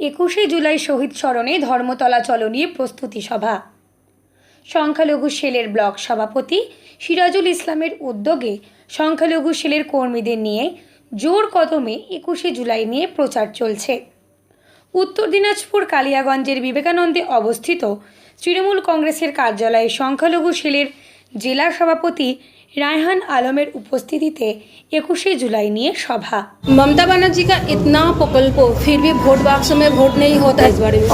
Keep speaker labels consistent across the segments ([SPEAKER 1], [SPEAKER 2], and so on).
[SPEAKER 1] একুশে জুলাই শহীদ স্মরণে ধর্মতলা চলো নিয়ে প্রস্তুতি সভা। সংখ্যালঘু সেলের ব্লক সভাপতি সিরাজুল ইসলামের উদ্যোগে সংখ্যালঘু সেলের কর্মীদের নিয়ে জোর কদমে একুশে জুলাই নিয়ে প্রচার চলছে। উত্তর দিনাজপুর কালিয়াগঞ্জের বিবেকানন্দে অবস্থিত তৃণমূল কংগ্রেসের কার্যালয়ে সংখ্যালঘু সেলের জেলা সভাপতি রায়হান আলমের উপস্থিতিতে একুশে জুলাই নিয়ে সভা
[SPEAKER 2] ममता बनर्जी का इतना प्रकल्प हो, फिर भी वोट बॉक्स में वोट नहीं होता इस बारे में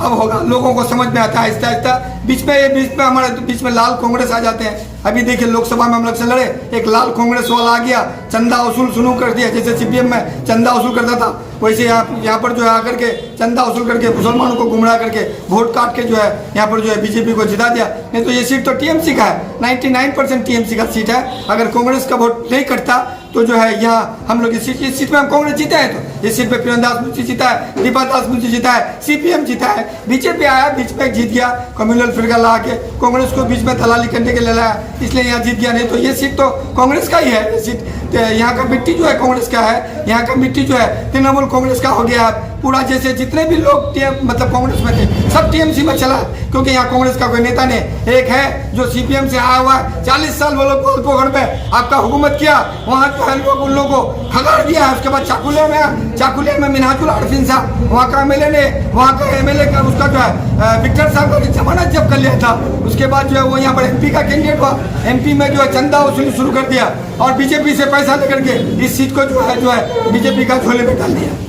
[SPEAKER 3] अब होगा। लोगों को समझ में आता है, आहिस्ता आहिस्ता। बीच में ये, बीच में हमारे, बीच में लाल कांग्रेस आ जाते हैं। अभी देखिए लोकसभा में हम लोग से लड़े। एक लाल कांग्रेस वाला आ गया, चंदा वसूल शुरू कर दिया, जैसे सीपीएम में चंदा वसूल करता था। वैसे यहाँ यहाँ पर जो है आकर के चंदा वसूल करके मुसलमानों को गुमराह करके वोट काट के जो है, यहाँ पर जो है बीजेपी को जिता दिया। नहीं तो ये सीट तो टीएमसी का है। 99 परसेंट टीएमसी का सीट है। अगर कांग्रेस का वोट नहीं कटता तो जो है, यहाँ हम लोग सीट, इस सीट में हम कांग्रेस जीते हैं तो इस सीट पे प्रियंदास मुंशी जीता है दीपा दास मुंशी जीता है सीपीएम जीता है बीजेपी आया, बीच में जीत गया, कम्युनल फिरका ला के, कांग्रेस को बीच में दलाली करने के लिए लाया, इसलिए यहाँ जीत गया, नहीं तो ये सीट तो कांग्रेस का ही है, ये सीट तो यहाँ का मिट्टी जो है कांग्रेस का है, यहाँ का मिट्टी जो है, तृणमूल कांग्रेस का हो गया है पूरा जैसे जितने भी लोग TM मतलब कांग्रेस में थे, सब टीएमसी में चला, क्योंकि यहाँ कांग्रेस का कोई नेता नहीं एक है जो सीपीएम से आया हुआ है, चालीस साल वो लोग गोलपोखंड में आपका हुकूमत किया, वहाँ जो है लोग, उन लोगों को खगाड़ दिया है। उसके बाद चाकुलिया में चाकुले में मिनाजुल अरफिन साहब, वहाँ का एमएलए ने, वहाँ का एमएलए का उसका जो है विक्टर साहब का जमानत जब कर लिया था। उसके बाद जो है वो यहाँ पर एमपी का कैंडिडेट हुआ। एमपी में जो है चंदा वसूली शुरू कर दिया और बीजेपी से पैसा लेकर के इस सीट को जो है जो है बीजेपी का झोले में डाल दिया।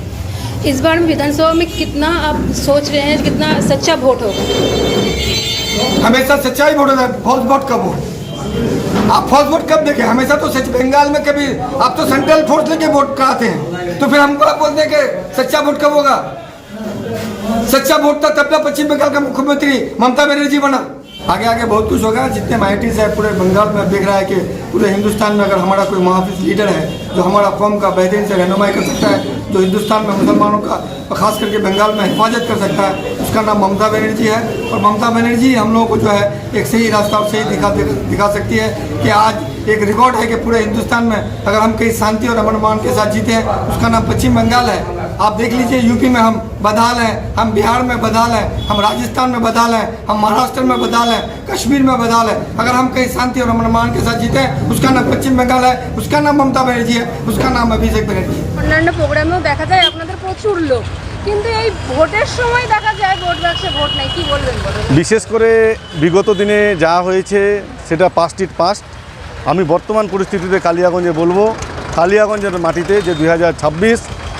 [SPEAKER 2] इस बार विधानसभा में कितना आप सोच रहे हैं, कितना सच्चा वोट होगा?
[SPEAKER 3] हमेशा सच्चाई वोट होता है फॉल्स वोट कब हो? आप फॉल्स वोट कब देखे? हमेशा तो सच, बंगाल में कभी आप तो सेंट्रल फोर्स लेके वोट कराते हैं तो फिर हमको आप बोलते हैं सच्चा वोट कब होगा? सच्चा वोट था तब ना पश्चिम बंगाल का मुख्यमंत्री ममता बनर्जी बना। आगे आगे बहुत कुछ होगा, जितने माइटीज है पूरे बंगाल में देख रहा है कि पूरे हिंदुस्तान में अगर हमारा कोई मुहाफिज लीडर है, जो हमारा कौम का बेहतरीन से रहनुमाई कर सकता है जो हिंदुस्तान में मुसलमानों का खास करके बंगाल में हिफाजत कर सकता है। उसका नाम ममता बनर्जी है और ममता बनर्जी हम लोगों को जो है एक सही रास्ता और सही दिखा दिखा सकती है कि आज एक रिकॉर्ड है कि पूरे हिंदुस्तान में अगर हम कहीं शांति और अमन मान के साथ जीते हैं उसका नाम पश्चिम बंगाल है आप देख लीजिए यूपी में हम बदहाल हैं हम बिहार में बदहाल हैं हम राजस्थान में बदहाल हैं हम महाराष्ट्र में बदहाल हैं कश्मीर में बदहाल है अगर हम कहीं शांति और अमन मान के साथ जीते हैं उसका नाम पश्चिम बंगाल है उसका नाम ममता बनर्जी है उसका नाम अभिषेक बनर्जी है
[SPEAKER 4] অন্যান্য প্রোগ্রামেও দেখা যায় আপনাদের প্রচুর লোক কিন্তু এই ভোটের সময় দেখা যায় ভোট বাক্সে ভোট নাই। কি বলবেন
[SPEAKER 5] বিশেষ করে বিগত দিনে যা হয়েছে, সেটা পাঁচটির পাস্ট আমি বর্তমান পরিস্থিতিতে কালিয়াগঞ্জে বলব, কালিয়াগঞ্জের মাটিতে যে দুই হাজার ছাব্বিশ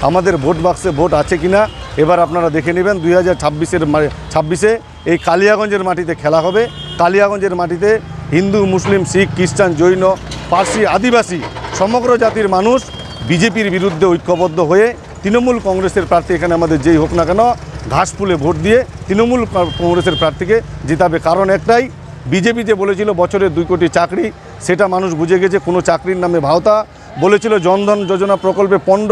[SPEAKER 5] আমাদের ভোট বাক্সে ভোট আছে কিনা, এবার আপনারা দেখে নেবেন দুই হাজার ছাব্বিশের ছাব্বিশে এই কালিয়াগঞ্জের মাটিতে খেলা হবে। কালিয়াগঞ্জের মাটিতে হিন্দু, মুসলিম, শিখ, খ্রিস্টান, জৈন, পার্সি, আদিবাসী, সমগ্র জাতির মানুষ বিজেপির বিরুদ্ধে ঐক্যবদ্ধ হয়ে তৃণমূল কংগ্রেসের প্রার্থী এখানে আমাদের যেই হোক না কেন ঘাসফুলে ভোট দিয়ে তৃণমূল কংগ্রেসের প্রার্থীকে জিতাবে। কারণ একটাই, বিজেপি যে বলেছিল বছরে দুই কোটি চাকরি, সেটা মানুষ বুঝে গেছে, কোনো চাকরির নামে ভাওতা বলেছিল জনধন যোজনা প্রকল্পে পণ্ড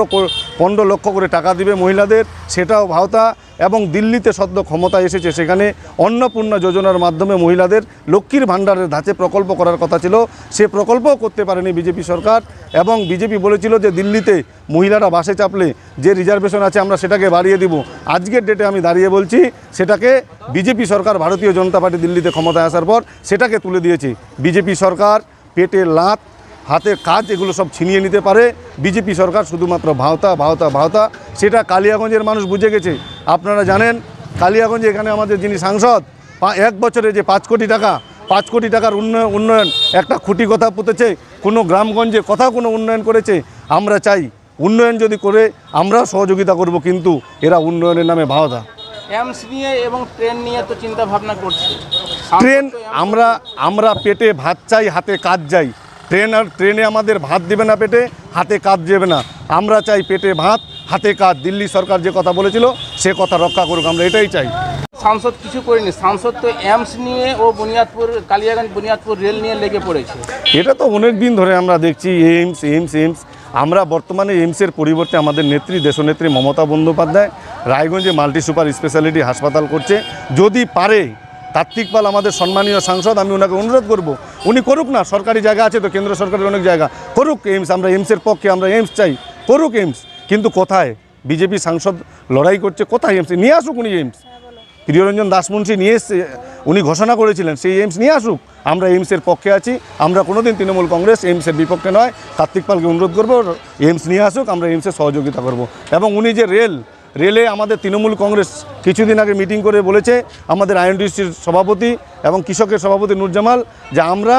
[SPEAKER 5] পনেরো লক্ষ করে টাকা দিবে মহিলাদের, সেটাও ভাওতা এবং দিল্লিতে সদ্য ক্ষমতা এসেছে। সেখানে অন্নপূর্ণা যোজনার মাধ্যমে মহিলাদের লক্ষ্মীর ভাণ্ডারের ধাঁচে প্রকল্প করার কথা ছিল। সে প্রকল্পও করতে পারেনি বিজেপি সরকার এবং বিজেপি বলেছিল যে দিল্লিতে মহিলারা বাসে চাপলে যে রিজার্ভেশন আছে আমরা সেটাকে বাড়িয়ে দিব। আজকের ডেটে আমি দাঁড়িয়ে বলছি, সেটাকে বিজেপি সরকার, ভারতীয় জনতা পার্টি দিল্লিতে ক্ষমতায় আসার পর সেটাকে তুলে দিয়েছে। বিজেপি সরকার পেটে লাত হাতের কাজ এগুলো সব ছিনিয়ে নিতে পারে। বিজেপি সরকার শুধুমাত্র ভাওতা ভাওতা ভাওতা। সেটা কালিয়াগঞ্জের মানুষ বুঝে গেছে। আপনারা জানেন কালিয়াগঞ্জে এখানে আমাদের যিনি সাংসদ এক বছরে যে পাঁচ কোটি টাকা পাঁচ কোটি টাকার উন্নয়ন উন্নয়ন একটা খুঁটি কথা পুঁতেছে কোনো গ্রামগঞ্জে কোথাও কোনো উন্নয়ন করেছে আমরা চাই উন্নয়ন যদি করে আমরাও সহযোগিতা করব কিন্তু এরা উন্নয়নের নামে ভাওতা।
[SPEAKER 6] এমস নিয়ে এবং ট্রেন নিয়ে তো চিন্তা ভাবনা করছে।
[SPEAKER 5] ট্রেন আমরা আমরা পেটে ভাত চাই হাতে কাজ যাই ট্রেন আর ট্রেনে আমাদের ভাত দেবে না পেটে হাতে কাজ দেবে না। আমরা চাই পেটে ভাত হাতে কাজ। দিল্লি সরকার যে কথা বলেছিল সে কথা রক্ষা করুক আমরা এটাই চাই।
[SPEAKER 6] সাংসদ কিছু করেনি। সাংসদ তো এমস নিয়ে ও বুনিয়াদপুর কালিয়াগঞ্জ বুনিয়াদপুর রেল নিয়ে লেগে পড়েছে।
[SPEAKER 5] এটা তো অনেক দিন ধরে আমরা দেখছি এইমস এইমস এইমস। আমরা বর্তমানে এইমসের পরিবর্তে আমাদের নেত্রী দেশনেত্রী মমতা বন্দ্যোপাধ্যায় রায়গঞ্জে মাল্টি সুপার স্পেশালিটি হাসপাতাল করছে। যদি পারে কার্তিক পাল আমাদের সম্মানীয় সাংসদ আমি ওনাকে অনুরোধ করব উনি করুক না সরকারি জায়গা আছে তো কেন্দ্র সরকারের অনেক জায়গা করুক এইমস আমরা এইমসের পক্ষে আমরা এইমস চাই করুক এইমস কিন্তু কোথায়? বিজেপি সাংসদ লড়াই করছে কোথায় এইমস? নিয়ে আসুক উনি এইমস। প্রিয়রঞ্জন দাসমুন্সি নিয়ে এসছে উনি ঘোষণা করেছিলেন সেই এইমস নিয়ে আসুক। আমরা এইমসের পক্ষে আছি আমরা কোনোদিন তৃণমূল কংগ্রেস এইমসের বিপক্ষে নয়। কার্তিক পালকে অনুরোধ করব এইমস নিয়ে আসুক আমরা এইমসের সহযোগিতা করব। এবং উনি যে রেল রেলে আমাদের তৃণমূল কংগ্রেস কিছুদিন আগে মিটিং করে বলেছে আমাদের আইএনডিসির সভাপতি এবং কৃষকের সভাপতি নুরজামাল যে আমরা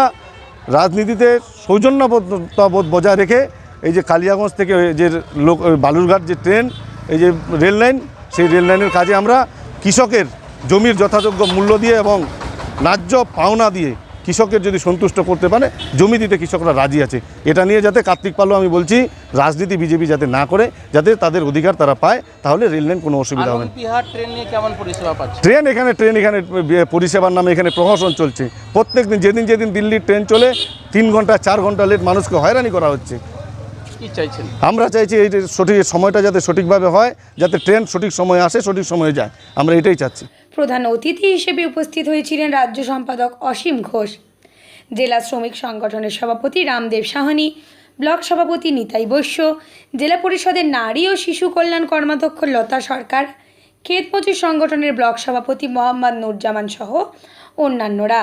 [SPEAKER 5] রাজনীতিতে সৌজন্যবোধাবোধ বজায় রেখে এই যে কালিয়াগঞ্জ থেকে যে লোক বালুরঘাট যে ট্রেন, এই যে রেল লাইন, সেই রেল লাইনের কাজে আমরা কৃষকের জমির যথাযোগ্য মূল্য দিয়ে এবং ন্যায্য পাওনা দিয়ে কৃষকের যদি সন্তুষ্ট করতে পারে জমি দিতে কৃষকরা রাজি আছে। এটা নিয়ে যাতে কার্তিক পাল্লু আমি বলছি রাজনীতি বিজেপি যাতে না করে যাতে তাদের অধিকার তারা পায় তাহলে রেল লাইন কোনো অসুবিধা হবে না।
[SPEAKER 6] ট্রেন
[SPEAKER 5] এখানে ট্রেন এখানে পরিষেবার নামে এখানে প্রহসন চলছে। প্রত্যেক দিন যেদিন যেদিন দিল্লির ট্রেন চলে তিন ঘণ্টা চার ঘণ্টা লেট মানুষকে হয়রানি করা হচ্ছে। আমরা চাইছি এই যে সঠিক সময়টা যাতে সঠিকভাবে হয় যাতে ট্রেন সঠিক সময়ে আসে সঠিক সময়ে যায়। আমরা এটাই চাচ্ছি।
[SPEAKER 1] প্রধান অতিথি হিসেবে উপস্থিত হয়েছিলেন রাজ্য সম্পাদক অসীম ঘোষ, জেলা শ্রমিক সংগঠনের সভাপতি রামদেব সাহানি, ব্লক সভাপতি নিতাই বৈশ্য, জেলা পরিষদের নারী ও শিশু কল্যাণ কর্মাধ্যক্ষ লতা সরকার, ক্ষেতমজুর সংগঠনের ব্লক সভাপতি মোহাম্মদ নুরজামান সহ অন্যান্যরা।